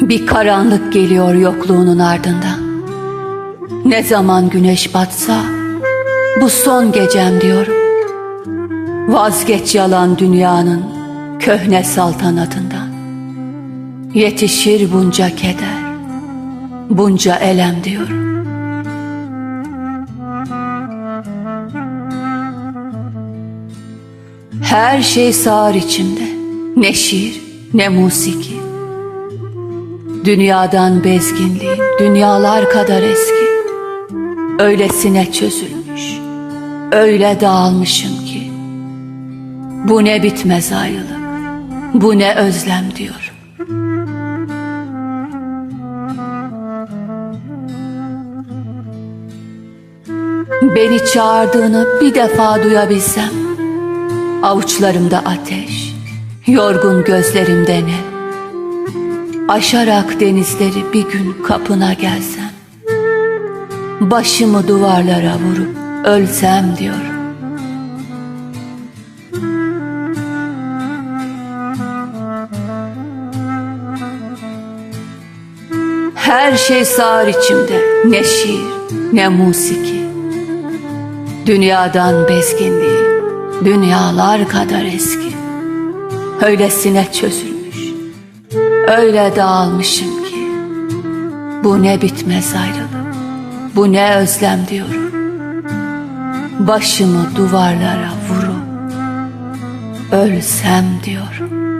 Bir karanlık geliyor yokluğunun ardından. Ne zaman güneş batsa bu son gecem diyorum. Vazgeç yalan dünyanın köhne saltanatından. Yetişir bunca keder, bunca elem diyorum. Her şey sağır içimde. Ne şiir, ne musiki. Dünyadan bezginliğim, dünyalar kadar eski. Öylesine çözülmüş, öyle dağılmışım ki. Bu ne bitmez ayrılık, bu ne özlem diyorum. Beni çağırdığını bir defa duyabilsem Avuçlarımda ateş, yorgun gözlerimde ne? Aşarak denizleri bir gün kapına gelsem, başımı duvarlara vurup ölsem diyorum. Her şey sağır içimde, ne şiir, ne musiki. Dünyadan bezginliğim, dünyalar kadar eski. Öylesine çözülmüş, öyle dağılmışım ki. Bu ne bitmez ayrılık, bu ne özlem diyorum. Başımı duvarlara vurup ölsem diyorum.